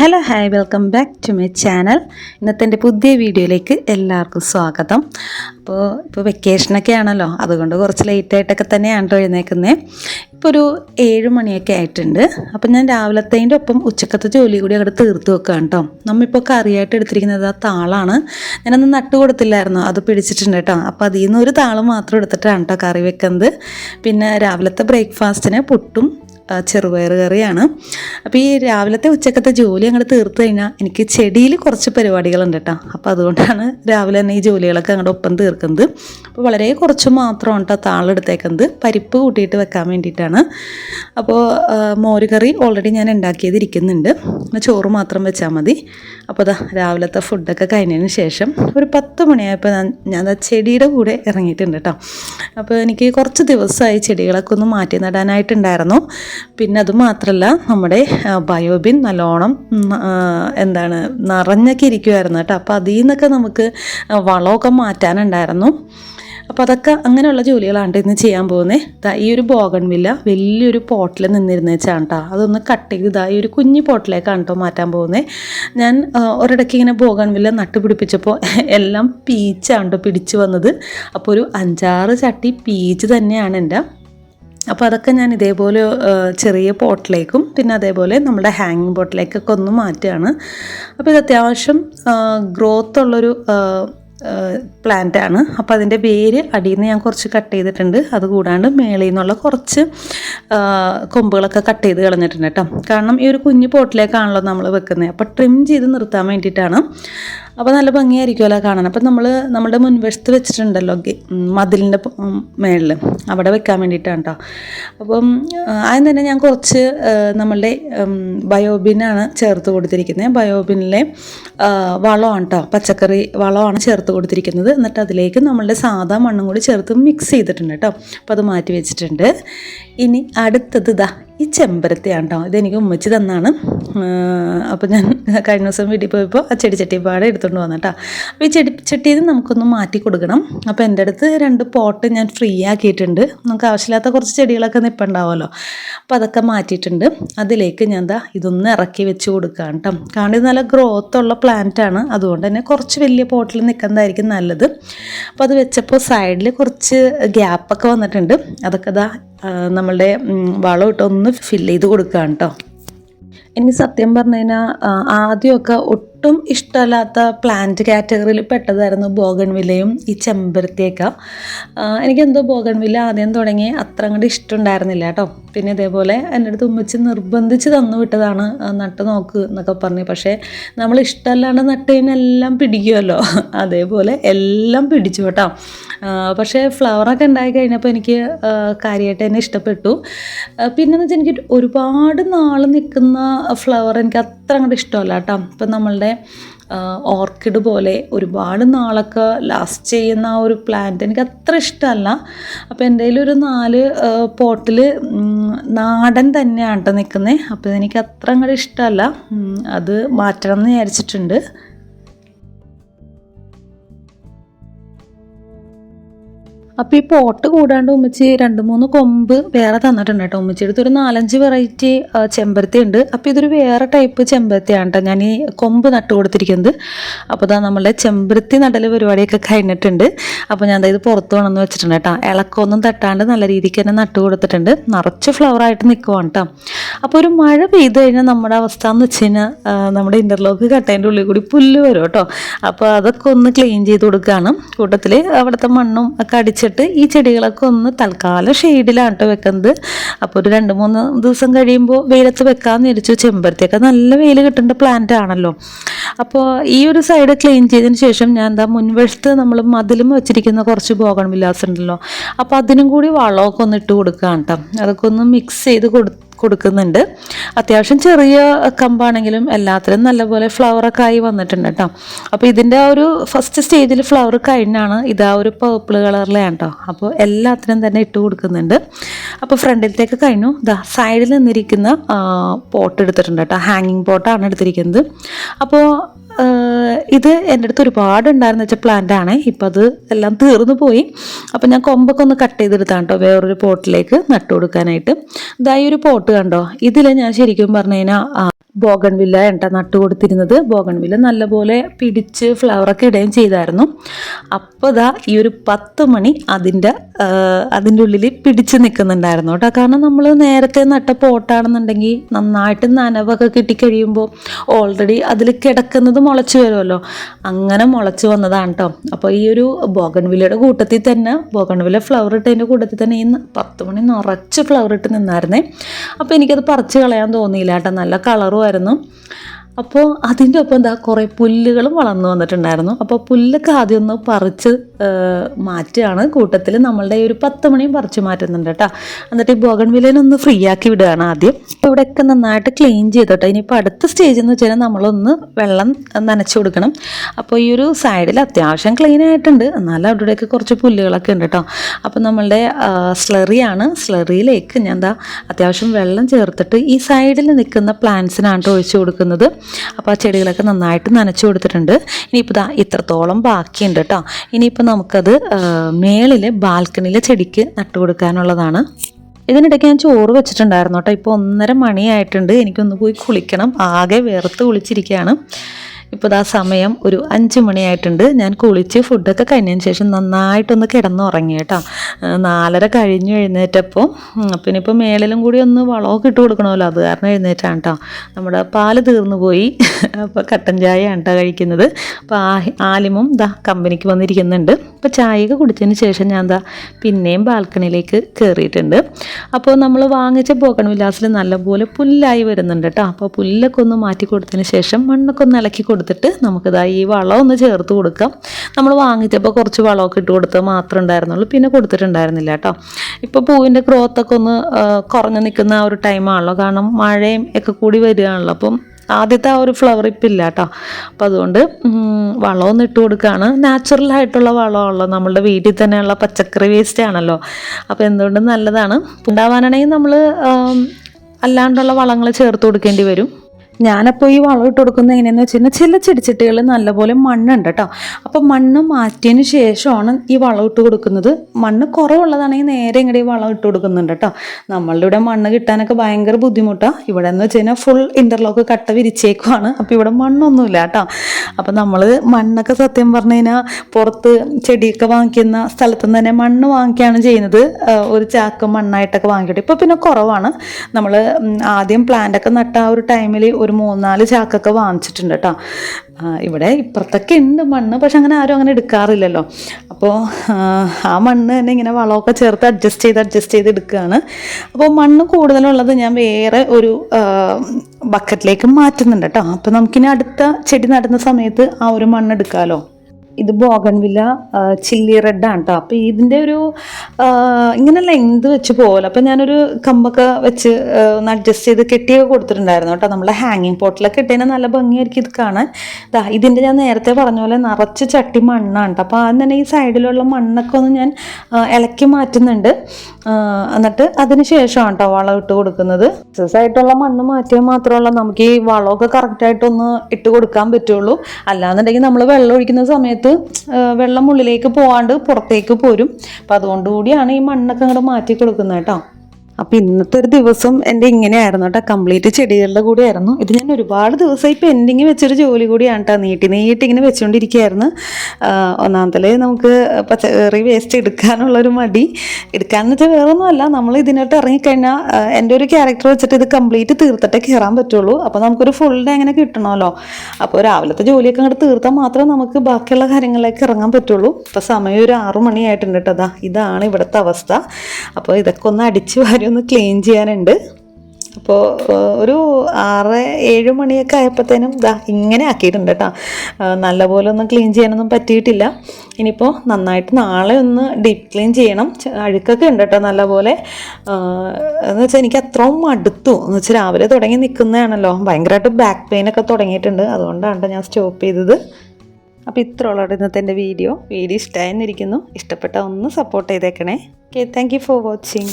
Hello hi welcome back to my channel. ഇന്നത്തെ എന്റെ പുതിയ വീഡിയോയിലേക്ക് എല്ലാവർക്കും സ്വാഗതം. അപ്പോൾ ഇപ്പോൾ വെക്കേഷനൊക്കെ ആണല്ലോ. അതുകൊണ്ട് കുറച്ച് ലേറ്റായിട്ടൊക്കെ തന്നെയാണ് എഴുന്നേക്കുന്നത് ഇപ്പോൾ ഒരു ഏഴ് മണിയൊക്കെ ആയിട്ടുണ്ട്. അപ്പം ഞാൻ രാവിലത്തേന്റെ ഒപ്പം ഉച്ചക്കത്തെ ജോലി കൂടി അവിടെ തീർത്ത് വെക്കുകയാണ് കേട്ടോ നമ്മളിപ്പോൾ കറിയായിട്ട് എടുത്തിരിക്കുന്നത് ആ താളാണ്. ഞാനന്ന് നട്ട് കൊടുത്തില്ലായിരുന്നു. അത് പിടിച്ചിട്ടുണ്ട് കേട്ടോ അപ്പോൾ അതിൽ നിന്ന് ഒരു താളം മാത്രം എടുത്തിട്ടാണ് കേട്ടോ കറി വെക്കുന്നത്. പിന്നെ രാവിലത്തെ ബ്രേക്ക്ഫാസ്റ്റിന് പുട്ടും ചെറുപയർ കറിയാണ്. അപ്പോൾ ഈ രാവിലത്തെ ഉച്ചക്കത്തെ ജോലി അങ്ങോട്ട് തീർത്ത് കഴിഞ്ഞാൽ എനിക്ക് ചെടിയിൽ കുറച്ച് പരിപാടികളുണ്ട് കേട്ടോ അപ്പോൾ അതുകൊണ്ടാണ് രാവിലെ തന്നെ ഈ ജോലികളൊക്കെ അങ്ങോട്ട് ഒപ്പം തീർക്കുന്നത്. അപ്പോൾ വളരെ കുറച്ച് മാത്രമാണ് കേട്ടോ താളെടുത്തേക്കുന്നത് പരിപ്പ് കൂട്ടിയിട്ട് വെക്കാൻ വേണ്ടിയിട്ടാണ്. അപ്പോൾ മോര് കറി ഓൾറെഡി ഞാൻ ഉണ്ടാക്കിയത് ഇരിക്കുന്നുണ്ട്. ചോറ് മാത്രം വെച്ചാൽ മതി. അപ്പോൾ അതാ രാവിലത്തെ ഫുഡൊക്കെ കഴിഞ്ഞതിന് ശേഷം ഒരു പത്ത് മണിയായപ്പോൾ ഞാൻ ഞാൻ ചെടിയുടെ കൂടെ ഇറങ്ങിയിട്ടുണ്ട് കേട്ടോ അപ്പോൾ എനിക്ക് കുറച്ച് ദിവസമായി ചെടികളൊക്കെ ഒന്ന് മാറ്റി നടാനായിട്ടുണ്ടായിരുന്നു. പിന്നെ അത് മാത്രമല്ല നമ്മുടെ ബയോബിൻ നല്ലോണം എന്താണ് നിറഞ്ഞൊക്കെ ഇരിക്കുമായിരുന്നു കേട്ടോ. അപ്പോൾ അതിൽ നിന്നൊക്കെ നമുക്ക് വളമൊക്കെ മാറ്റാനുണ്ടായിരുന്നു. അപ്പോൾ അതൊക്കെ അങ്ങനെയുള്ള ജോലികളാണ് ഇന്ന് ചെയ്യാൻ പോകുന്നത് ഈ ഒരു ബോഗൺവില്ല വലിയൊരു പോട്ടിൽ നിന്നിരുന്നേച്ചാണ് കേട്ടോ. അതൊന്ന് കട്ട് ചെയ്ത് ഇതാ ഈ ഒരു കുഞ്ഞു പോട്ടിലേക്കാണ് കേട്ടോ മാറ്റാൻ പോകുന്നത് ഞാൻ ഒരിടയ്ക്ക് ഇങ്ങനെ ബോഗൺവില്ല നട്ടുപിടിപ്പിച്ചപ്പോൾ എല്ലാം പീച്ചാണ് കേട്ടോ പിടിച്ചു വന്നത്. അപ്പോൾ ഒരു അഞ്ചാറ് ചട്ടി പീച്ച് തന്നെയാണ് എന്റെ അപ്പോൾ അതൊക്കെ ഞാൻ ഇതേപോലെ ചെറിയ പോട്ടിലേക്കും പിന്നെ അതേപോലെ നമ്മുടെ ഹാങ്ങിങ് പോട്ടിലേക്കൊക്കെ ഒന്ന് മാറ്റുകയാണ്. അപ്പോൾ ഇത് അത്യാവശ്യം ഗ്രോത്ത് ഉള്ളൊരു പ്ലാന്റ് ആണ്. അപ്പോൾ അതിന്റെ വേര് അടിയിൽ നിന്ന് ഞാൻ കുറച്ച് കട്ട് ചെയ്തിട്ടുണ്ട്. അതുകൂടാണ്ട് മേളിൽ നിന്നുള്ള കുറച്ച് കൊമ്പുകളൊക്കെ കട്ട് ചെയ്ത് കളഞ്ഞിട്ടുണ്ട് കേട്ടോ. കാരണം ഈ ഒരു കുഞ്ഞു പോട്ടിലേക്കാണല്ലോ നമ്മൾ വെക്കുന്നത്. അപ്പോൾ ട്രിം ചെയ്ത് നിർത്താൻ വേണ്ടിയിട്ടാണ്. അപ്പോൾ നല്ല ഭംഗിയായിരിക്കുമല്ലോ കാണാൻ. അപ്പം നമ്മൾ നമ്മുടെ മുൻവശത്ത് വെച്ചിട്ടുണ്ടല്ലോ മതിലിന്റെ മേളിൽ അവിടെ വെക്കാൻ വേണ്ടിയിട്ടാണ് കേട്ടോ അപ്പം ആദ്യം തന്നെ ഞാൻ കുറച്ച് നമ്മളുടെ ബയോബിനാണ് ചേർത്ത് കൊടുത്തിരിക്കുന്നത്. ബയോബിനിലെ വളമാണ് കേട്ടോ പച്ചക്കറി വളമാണ് ചേർത്ത് കൊടുത്തിരിക്കുന്നത്. എന്നിട്ട് അതിലേക്ക് നമ്മളുടെ സാധാ മണ്ണും കൂടി ചേർത്ത് മിക്സ് ചെയ്തിട്ടുണ്ട് കേട്ടോ അപ്പോൾ അത് മാറ്റി വെച്ചിട്ടുണ്ട്. ഇനി അടുത്തത് ഇതാ ഈ ചെമ്പരത്തിയാണ് കേട്ടോ ഇതെനിക്ക് ഉമ്മച്ചി തന്നാണ്. അപ്പോൾ ഞാൻ കഴിഞ്ഞ ദിവസം വീട്ടിൽ പോയപ്പോൾ ആ ചെടി ചട്ടിപ്പാടെ എടുത്തുകൊണ്ട് വന്നു കേട്ടോ അപ്പോൾ ഈ ചെടി ചട്ടിയിൽ നിന്ന് നമുക്കൊന്ന് മാറ്റി കൊടുക്കണം. അപ്പോൾ എന്റെ അടുത്ത് രണ്ട് പോട്ട് ഞാൻ ഫ്രീ ആക്കിയിട്ടുണ്ട്. നമുക്ക് ആവശ്യമില്ലാത്ത കുറച്ച് ചെടികളൊക്കെ നിൽപ്പുണ്ടാവുമല്ലോ അപ്പോൾ അതൊക്കെ മാറ്റിയിട്ടുണ്ട്. അതിലേക്ക് ഞാൻ എന്താ ഇതൊന്ന് ഇറക്കി വെച്ച് കൊടുക്കുകയാണ് കേട്ടോ കാരണം ഇത് നല്ല ഗ്രോത്ത് ഉള്ള പ്ലാന്റ് ആണ്. അതുകൊണ്ട് തന്നെ കുറച്ച് വലിയ പോട്ടിൽ നിൽക്കുന്നതായിരിക്കും നല്ലത്. അപ്പോൾ അത് വെച്ചപ്പോൾ സൈഡിൽ കുറച്ച് ഗ്യാപ്പൊക്കെ വന്നിട്ടുണ്ട്. അതൊക്കെ ഇതാ നമ്മളുടെ വളം ഒന്ന് ഫില്ല് ചെയ്ത് കൊടുക്കുകയാണ് കേട്ടോ ഇനി സത്യം പറഞ്ഞു കഴിഞ്ഞാൽ ആദ്യമൊക്കെ ഒട്ടും ഇഷ്ടമല്ലാത്ത പ്ലാന്റ് കാറ്റഗറിയിൽ പെട്ടതായിരുന്നു ബോഗൺവില്ലയും ഈ ചെമ്പരത്തിയൊക്കെ. എനിക്കെന്തോ ബോഗൺവില്ല ആദ്യം തുടങ്ങി അത്ര അങ്ങോട്ട് ഇഷ്ടമുണ്ടായിരുന്നില്ല കേട്ടോ. പിന്നെ ഇതേപോലെ എന്റെ അടുത്ത് ഉമ്മച്ച് നിർബന്ധിച്ച് തന്നു വിട്ടതാണ് നട്ട് നോക്ക് എന്നൊക്കെ പറഞ്ഞു. പക്ഷേ നമ്മൾ ഇഷ്ടമല്ലാണ്ട് നട്ട് കഴിഞ്ഞാൽ എല്ലാം പിടിക്കുമല്ലോ. അതേപോലെ എല്ലാം പിടിച്ചു കേട്ടോ. പക്ഷേ ഫ്ലവറൊക്കെ ഉണ്ടായി കഴിഞ്ഞപ്പോൾ എനിക്ക് കാര്യമായിട്ട് തന്നെ ഇഷ്ടപ്പെട്ടു. പിന്നെന്ന് വെച്ചാൽ എനിക്ക് ഒരുപാട് നാൾ നിൽക്കുന്ന ഫ്ലവർ എനിക്ക് അത്ര അങ്ങോട്ട് ഇഷ്ടമല്ല കേട്ടോ. ഇപ്പം നമ്മളുടെ ഓർക്കിഡ് പോലെ ഒരുപാട് നാളൊക്കെ ലാസ്റ്റ് ചെയ്യുന്ന ആ ഒരു പ്ലാന്റ് എനിക്ക് അത്ര ഇഷ്ടമല്ല. അപ്പോൾ എന്റെ ഒരു നാല് പോട്ടിൽ നാടൻ തന്നെയാണ് കേട്ടോ നിൽക്കുന്നത് അപ്പോൾ എനിക്ക് അത്ര അങ്ങോട്ട് ഇഷ്ടമല്ല അത് മാറ്റണം എന്ന് വിചാരിച്ചിട്ടുണ്ട്. അപ്പോൾ ഈ പോട്ട് കൂടാണ്ട് ഉമ്മച്ചി രണ്ട് മൂന്ന് കൊമ്പ് വേറെ തന്നിട്ടുണ്ട് കേട്ടോ. ഉമ്മച്ചി ഒരു നാലഞ്ച് വെറൈറ്റി ചെമ്പരത്തി ഉണ്ട്. അപ്പോൾ ഇതൊരു വേറെ ടൈപ്പ് ചെമ്പരത്തിയാണ് കേട്ടോ. ഞാൻ ഈ കൊമ്പ് നട്ട് കൊടുത്തിരിക്കുന്നത്. അപ്പോൾ ഇതാ നമ്മളുടെ ചെമ്പരത്തി നടൽ പരിപാടിയൊക്കെ കഴിഞ്ഞിട്ടുണ്ട്. അപ്പോൾ ഞാൻ ഇത് പുറത്ത് വേണമെന്ന് വെച്ചിട്ടുണ്ട് കേട്ടോ. ഇളക്കൊന്നും തട്ടാണ്ട് നല്ല രീതിക്ക് തന്നെ നട്ട് കൊടുത്തിട്ടുണ്ട്. നിറച്ച് ഫ്ലവറായിട്ട് നിൽക്കുവാണ് കേട്ടോ. അപ്പോൾ ഒരു മഴ പെയ്ത് കഴിഞ്ഞാൽ നമ്മുടെ അവസ്ഥ എന്ന് വെച്ച് കഴിഞ്ഞാൽ നമ്മുടെ ഇന്റർലോക്ക് കട്ടേന്റെ ഉള്ളിൽ കൂടി പുല്ല് വരും കേട്ടോ. അപ്പോൾ അതൊക്കെ ഒന്ന് ക്ലീൻ ചെയ്ത് കൊടുക്കുകയാണ്. കൂട്ടത്തിൽ അവിടുത്തെ മണ്ണും ഒക്കെ അടിച്ചിട്ട് ഈ ചെടികളൊക്കെ ഒന്ന് തൽക്കാലം ഷെയ്ഡിലാണ് കേട്ടോ വെക്കുന്നത്. അപ്പോൾ ഒരു രണ്ട് മൂന്ന് ദിവസം കഴിയുമ്പോൾ വെയിലത്ത് വെക്കാമെന്ന് വിചാരിച്ചു ചെമ്പരത്തിയൊക്കെ നല്ല വെയിൽ കിട്ടേണ്ട പ്ലാന്റ് ആണല്ലോ. അപ്പോൾ ഈ ഒരു സൈഡ് ക്ലീൻ ചെയ്തതിന് ശേഷം ഞാൻ എന്താ മുൻവശത്ത് നമ്മൾ മതിലും വെച്ചിരിക്കുന്ന കുറച്ച് ബോഗൺ വില്ലാസ് ഉണ്ടല്ലോ. അപ്പോൾ അതിനും കൂടി വളമൊക്കെ ഒന്ന് ഇട്ട് കൊടുക്കുകയാണ് കേട്ടോ അതൊക്കെ ഒന്ന് മിക്സ് ചെയ്ത് കൊടു കൊടുക്കുന്നുണ്ട്. അത്യാവശ്യം ചെറിയ കമ്പാണെങ്കിലും എല്ലാത്തിലും നല്ലപോലെ ഫ്ലവറൊക്കെ ആയി വന്നിട്ടുണ്ട് കേട്ടോ. അപ്പോൾ ഇതിന്റെ ആ ഒരു ഫസ്റ്റ് സ്റ്റേജിൽ ഫ്ലവർ കഴിഞ്ഞാണ് ഇതാ ഒരു പേർപ്പിൾ കളറിലാണ് കേട്ടോ അപ്പോൾ എല്ലാത്തിനും തന്നെ ഇട്ട് കൊടുക്കുന്നുണ്ട്. അപ്പോൾ ഫ്രണ്ടിലത്തേക്ക് കഴിഞ്ഞു. ദാ സൈഡിൽ നിന്നിരിക്കുന്ന പോട്ട് എടുത്തിട്ടുണ്ട് കേട്ടോ. ഹാങ്ങിങ് പോട്ടാണ് എടുത്തിരിക്കുന്നത്. അപ്പോൾ ഇത് എന്റെ അടുത്ത് ഒരുപാട് ഉണ്ടായിരുന്ന വെച്ച പ്ലാന്റ് ആണ്. ഇപ്പം അത് എല്ലാം തീർന്നു പോയി. അപ്പം ഞാൻ കൊമ്പൊക്കെ ഒന്ന് കട്ട് ചെയ്തെടുത്താണ് കേട്ടോ വേറൊരു പോട്ടിലേക്ക് നട്ടു കൊടുക്കാനായിട്ട്. ഇതായി ഒരു പോട്ട് കണ്ടോ? ഇതിൽ ഞാൻ ശരിക്കും പറഞ്ഞു കഴിഞ്ഞാൽ ബോഗൺവില്ല എണ്ട നട്ടു കൊടുത്തിരുന്നത് ബോഗൺവില്ല നല്ലപോലെ പിടിച്ച് ഫ്ലവറൊക്കെ ഇടുകയും ചെയ്തായിരുന്നു. അപ്പോൾ ദാ ഈ ഒരു പത്ത് മണി അതിന്റെ അതിന്റെ ഉള്ളിൽ പിടിച്ച് നിൽക്കുന്നുണ്ടായിരുന്നു കേട്ടോ. കാരണം നമ്മൾ നേരത്തെ നട്ട പോട്ടാണെന്നുണ്ടെങ്കിൽ നന്നായിട്ട് നനവൊക്കെ കിട്ടിക്കഴിയുമ്പോൾ ഓൾറെഡി അതിൽ കിടക്കുന്നത് മുളച്ച് വരുമല്ലോ. അങ്ങനെ മുളച്ച് വന്നതാണ് കേട്ടോ. അപ്പോൾ ഈ ഒരു ബോഗൺവില്ലയുടെ കൂട്ടത്തിൽ തന്നെ ബോഗൺവില്ല ഫ്ലവർ ഇട്ടതിന്റെ കൂട്ടത്തിൽ തന്നെ ഈ പത്ത് മണി നിറച്ച് ഫ്ലവർ ഇട്ട് നിന്നായിരുന്നേ. അപ്പോൾ എനിക്കത് പറിച്ച് കളയാൻ തോന്നിയില്ല കേട്ടോ. നല്ല കളറുമായിരുന്നു അപ്പോൾ അതിന്റെ ഒപ്പം എന്താ കുറേ പുല്ലുകളും വളർന്നു വന്നിട്ടുണ്ടായിരുന്നു. അപ്പോൾ പുല്ലൊക്കെ ആദ്യം ഒന്ന് പറിച്ച് മാറ്റുകയാണ്. കൂട്ടത്തിൽ നമ്മളുടെ ഈ ഒരു പത്ത് മണിയും പറിച്ച് മാറ്റുന്നുണ്ട് കേട്ടോ. എന്നിട്ട് ഈ ബോഗൺ വിലേനൊന്ന് ഫ്രീ ആക്കി വിടുകയാണ് ആദ്യം. അപ്പോൾ ഇവിടെയൊക്കെ നന്നായിട്ട് ക്ലീൻ ചെയ്തോട്ടെ ഇനിയിപ്പോൾ അടുത്ത സ്റ്റേജ് എന്ന് വെച്ചാൽ നമ്മളൊന്ന് വെള്ളം നനച്ചു കൊടുക്കണം. അപ്പോൾ ഈ ഒരു സൈഡിൽ അത്യാവശ്യം ക്ലീൻ ആയിട്ടുണ്ട്. എന്നാലും അവിടെയൊക്കെ കുറച്ച് പുല്ലുകളൊക്കെ ഉണ്ട് കേട്ടോ. അപ്പോൾ നമ്മളുടെ സ്ലറിയാണ്. സ്ലറിയിലേക്ക് ഞാൻ എന്താ അത്യാവശ്യം വെള്ളം ചേർത്തിട്ട് ഈ സൈഡിൽ നിൽക്കുന്ന പ്ലാന്റ്സിനാണ് ഒഴിച്ചു കൊടുക്കുന്നത്. അപ്പോൾ ആ ചെടികളൊക്കെ നന്നായിട്ട് നനച്ചു കൊടുത്തിട്ടുണ്ട്. ഇനിയിപ്പോൾ ഇതാ ഇത്രത്തോളം ബാക്കിയുണ്ട് കേട്ടോ ഇനിയിപ്പോൾ നമുക്കത് മേളിൽ ബാൽക്കണിയിലെ ചെടിക്ക് നട്ടു കൊടുക്കാനുള്ളതാണ്. ഇതിനിടയ്ക്ക് ഞാൻ ചോറ് വെച്ചിട്ടുണ്ടായിരുന്നു കേട്ടോ ഇപ്പോൾ ഒന്നര മണിയായിട്ടുണ്ട്. എനിക്കൊന്ന് പോയി കുളിക്കണം. ആകെ വേർത്ത് കുളിച്ചിരിക്കുകയാണ്. ഇപ്പോൾ ആ സമയം ഒരു അഞ്ച് മണിയായിട്ടുണ്ട്. ഞാൻ കുളിച്ച് ഫുഡൊക്കെ കഴിഞ്ഞതിന് ശേഷം നന്നായിട്ടൊന്ന് കിടന്നുറങ്ങി കേട്ടോ. നാലര കഴിഞ്ഞു എഴുന്നേറ്റപ്പോൾ പിന്നെ ഇപ്പോൾ മേളിലും കൂടി ഒന്ന് വളമൊക്കെ ഇട്ട് കൊടുക്കണമല്ലോ. അത് കാരണം എഴുന്നേറ്റാണ് കേട്ടോ നമ്മുടെ പാൽ തീർന്നു പോയി. അപ്പോൾ കട്ടൻ ചായയാണ് കേട്ടോ കഴിക്കുന്നത്. അപ്പോൾ ആലിമും ദാ കമ്പനിക്ക് വന്നിരിക്കുന്നുണ്ട്. അപ്പോൾ ചായയൊക്കെ കുടിച്ചതിന് ശേഷം ഞാൻ എന്താ പിന്നെയും ബാൽക്കണിയിലേക്ക് കയറിയിട്ടുണ്ട് അപ്പോൾ നമ്മൾ വാങ്ങിച്ച പോക്കൺ വിലാസിൽ നല്ലപോലെ പുല്ലായി വരുന്നുണ്ട് കേട്ടോ അപ്പോൾ പുല്ലൊക്കെ ഒന്ന് മാറ്റി കൊടുത്തതിന് ശേഷം മണ്ണൊക്കെ ഒന്ന് ഇളക്കി കൊടുത്തിട്ട് നമുക്കിതാ ഈ വളം ഒന്ന് ചേർത്ത് കൊടുക്കാം. നമ്മൾ വാങ്ങിച്ചപ്പോൾ കുറച്ച് വളമൊക്കെ ഇട്ട് കൊടുത്ത് മാത്രമേ ഉണ്ടായിരുന്നുള്ളൂ. പിന്നെ കൊടുത്തിട്ടുണ്ടായിരുന്നില്ല കേട്ടോ. ഇപ്പോൾ പൂവിന്റെ ഗ്രോത്തൊക്കെ ഒന്ന് കുറഞ്ഞു നിൽക്കുന്ന ആ ഒരു ടൈമാണല്ലോ കാരണം മഴയും ഒക്കെ കൂടി വരികയാണല്ലോ. അപ്പം ആദ്യത്തെ ആ ഒരു ഫ്ലവർ ഇപ്പം ഇല്ല കേട്ടോ. അപ്പം അതുകൊണ്ട് വളമൊന്നും ഇട്ട് കൊടുക്കുകയാണ്. നാച്ചുറൽ ആയിട്ടുള്ള വളമാണല്ലോ. നമ്മളുടെ വീട്ടിൽ തന്നെയുള്ള പച്ചക്കറി വേസ്റ്റ് ആണല്ലോ. അപ്പോൾ എന്തുകൊണ്ടും നല്ലതാണ്. ഉണ്ടാവാനാണെങ്കിൽ നമ്മൾ അല്ലാണ്ടുള്ള വളങ്ങൾ ചേർത്ത് കൊടുക്കേണ്ടി വരും. ഞാനപ്പോൾ ഈ വളം ഇട്ട് കൊടുക്കുന്നത് വെച്ച് കഴിഞ്ഞാൽ ചില ചെടിച്ചട്ടികൾ നല്ലപോലെ മണ്ണുണ്ട് കേട്ടോ അപ്പോൾ മണ്ണ് മാറ്റിയതിന് ശേഷമാണ് ഈ വളം ഇട്ട് കൊടുക്കുന്നത്. മണ്ണ് കുറവുള്ളതാണെങ്കിൽ നേരെ ഇങ്ങോട്ട് ഈ വളം ഇട്ട് കൊടുക്കുന്നുണ്ട് കേട്ടോ നമ്മളുടെ ഇവിടെ മണ്ണ് കിട്ടാനൊക്കെ ഭയങ്കര ബുദ്ധിമുട്ടാണ് ഇവിടെ എന്ന് വെച്ച് കഴിഞ്ഞാൽ ഫുൾ ഇന്റർലോക്ക് കട്ട വിരിച്ചേക്കുവാണ്. അപ്പോൾ ഇവിടെ മണ്ണൊന്നുമില്ല കേട്ടോ അപ്പോൾ നമ്മൾ മണ്ണൊക്കെ സത്യം പറഞ്ഞു കഴിഞ്ഞാൽ പുറത്ത് ചെടിയൊക്കെ വാങ്ങിക്കുന്ന സ്ഥലത്ത് നിന്ന് തന്നെ മണ്ണ് വാങ്ങിക്കുകയാണ് ചെയ്യുന്നത്. ഒരു ചാക്ക് മണ്ണായിട്ടൊക്കെ വാങ്ങിക്കട്ടെ. ഇപ്പോൾ പിന്നെ കുറവാണ്. നമ്മൾ ആദ്യം പ്ലാന്റൊക്കെ നട്ട ആ ഒരു ടൈമിൽ ഒരു മൂന്നാൽ ചാക്കൊക്കെ വാങ്ങിച്ചിട്ടുണ്ട് കേട്ടോ ഇവിടെ ഇപ്പുറത്തൊക്കെ ഉണ്ട് മണ്ണ് പക്ഷെ അങ്ങനെ ആരും അങ്ങനെ എടുക്കാറില്ലല്ലോ. അപ്പോൾ ആ മണ്ണ് തന്നെ ഇങ്ങനെ വളമൊക്കെ ചേർത്ത് അഡ്ജസ്റ്റ് ചെയ്ത് അഡ്ജസ്റ്റ് ചെയ്ത് എടുക്കുകയാണ്. അപ്പോൾ മണ്ണ് കൂടുതലുള്ളത് ഞാൻ വേറെ ഒരു ബക്കറ്റിലേക്ക് മാറ്റുന്നുണ്ട് കേട്ടോ അപ്പോൾ നമുക്കിനി അടുത്ത ചെടി നടുന്ന സമയത്ത് ആ ഒരു മണ്ണ് എടുക്കാമല്ലോ ഇത് ബോഗൺവില്ല ചില്ലി റെഡ് ആണ് കേട്ടോ അപ്പോൾ ഇതിന്റെ ഒരു ഇങ്ങനെ ലെങ്ത് വെച്ച് പോകല അപ്പോൾ ഞാനൊരു കമ്പൊക്കെ വെച്ച് ഒന്ന് അഡ്ജസ്റ്റ് ചെയ്ത് കെട്ടിയൊക്കെ കൊടുത്തിട്ടുണ്ടായിരുന്നു കേട്ടോ. നമ്മളെ ഹാങ്ങിങ് പോട്ടിലൊക്കെ ഇട്ടതിന് നല്ല ഭംഗിയായിരിക്കും ഇത് കാണാൻ. ഇതാ ഇതിന്റെ ഞാൻ നേരത്തെ പറഞ്ഞ പോലെ നിറച്ച് ചട്ടി മണ്ണാണ് കേട്ടോ. അപ്പോൾ ആദ്യം തന്നെ ഈ സൈഡിലുള്ള മണ്ണൊക്കെ ഒന്ന് ഞാൻ ഇളക്കി മാറ്റുന്നുണ്ട്. എന്നിട്ട് അതിന് ശേഷമാണ് കേട്ടോ വളം ഇട്ട് കൊടുക്കുന്നത്. ആയിട്ടുള്ള മണ്ണ് മാറ്റിയാൽ മാത്രമല്ല നമുക്ക് ഈ വളമൊക്കെ കറക്റ്റായിട്ടൊന്ന് ഇട്ട് കൊടുക്കാൻ പറ്റുള്ളൂ. അല്ലാന്നുണ്ടെങ്കിൽ നമ്മൾ വെള്ളം ഒഴിക്കുന്ന സമയത്ത് വെള്ളം ഉള്ളിലേക്ക് പോവാണ്ട് പുറത്തേക്ക് പോരും. അപ്പം അതുകൊണ്ടുകൂടിയാണ് ഈ മണ്ണൊക്കെ അങ്ങോട്ട് മാറ്റി കൊടുക്കുന്നത് കേട്ടോ. അപ്പോൾ ഇന്നത്തെ ഒരു ദിവസം എന്റെ ഇങ്ങനെയായിരുന്നു കേട്ടോ. കംപ്ലീറ്റ് ചെടികളുടെ കൂടെ ആയിരുന്നു ഇത് ഞാൻ ഒരുപാട് ദിവസമായി പെൻഡിങ് വെച്ചൊരു ജോലി കൂടിയാണ് കേട്ടോ. നീട്ടി നീട്ടി ഇങ്ങനെ വെച്ചുകൊണ്ടിരിക്കുകയായിരുന്നു ഒന്നാമത്തിൽ നമുക്ക് പച്ചക്കറി വേസ്റ്റ് എടുക്കാനുള്ളൊരു മടി. എടുക്കാന്ന് വെച്ചാൽ വേറെ ഒന്നുമല്ല നമ്മൾ ഇതിനോട്ട് ഇറങ്ങിക്കഴിഞ്ഞാൽ എന്റെ ഒരു ക്യാരക്ടർ വെച്ചിട്ട് ഇത് കംപ്ലീറ്റ് തീർത്തിട്ടേ കയറാൻ പറ്റുള്ളൂ. അപ്പോൾ നമുക്കൊരു ഫുൾ ഡേ അങ്ങനെ കിട്ടണമല്ലോ. അപ്പോൾ രാവിലത്തെ ജോലിയൊക്കെ അങ്ങോട്ട് തീർത്താൽ മാത്രമേ നമുക്ക് ബാക്കിയുള്ള കാര്യങ്ങളിലേക്ക് ഇറങ്ങാൻ പറ്റുള്ളൂ. ഇപ്പോൾ സമയം ഒരു ആറു മണിയായിട്ടുണ്ട് കേട്ടോ ഇതാണ് ഇവിടുത്തെ അവസ്ഥ. അപ്പോൾ ഇതൊക്കെ ഒന്ന് അടിച്ചു വാരി ഒന്ന് ക്ലീൻ ചെയ്യാനുണ്ട്. അപ്പോൾ ഒരു ആറ് ഏഴ് മണിയൊക്കെ ആയപ്പോഴത്തേനും ഇതാ ഇങ്ങനെ ആക്കിയിട്ടുണ്ട് കേട്ടോ നല്ലപോലെ ഒന്നും ക്ലീൻ ചെയ്യാനൊന്നും പറ്റിയിട്ടില്ല. ഇനിയിപ്പോൾ നന്നായിട്ട് നാളെ ഒന്ന് ഡീപ്പ് ക്ലീൻ ചെയ്യണം. അഴുക്കൊക്കെ ഉണ്ട് കേട്ടോ നല്ലപോലെ. എന്ന് വെച്ചാൽ എനിക്ക് അത്രയും മടുത്തു. എന്ന് വെച്ചാൽ രാവിലെ തുടങ്ങി നിൽക്കുന്നതാണല്ലോ ഭയങ്കരമായിട്ട് ബാക്ക് പെയിൻ ഒക്കെ തുടങ്ങിയിട്ടുണ്ട്. അതുകൊണ്ടാണ് ഞാൻ സ്റ്റോപ്പ് ചെയ്തത്. അപ്പോൾ ഇത്ര ഉള്ളത് ഇന്നത്തെ എന്റെ വീഡിയോ വീഡിയോ ഇഷ്ടമായിരുന്നിരിക്കുന്നു ഇഷ്ടപ്പെട്ട ഒന്ന് സപ്പോർട്ട് ചെയ്തേക്കണേ. Okay thank for watching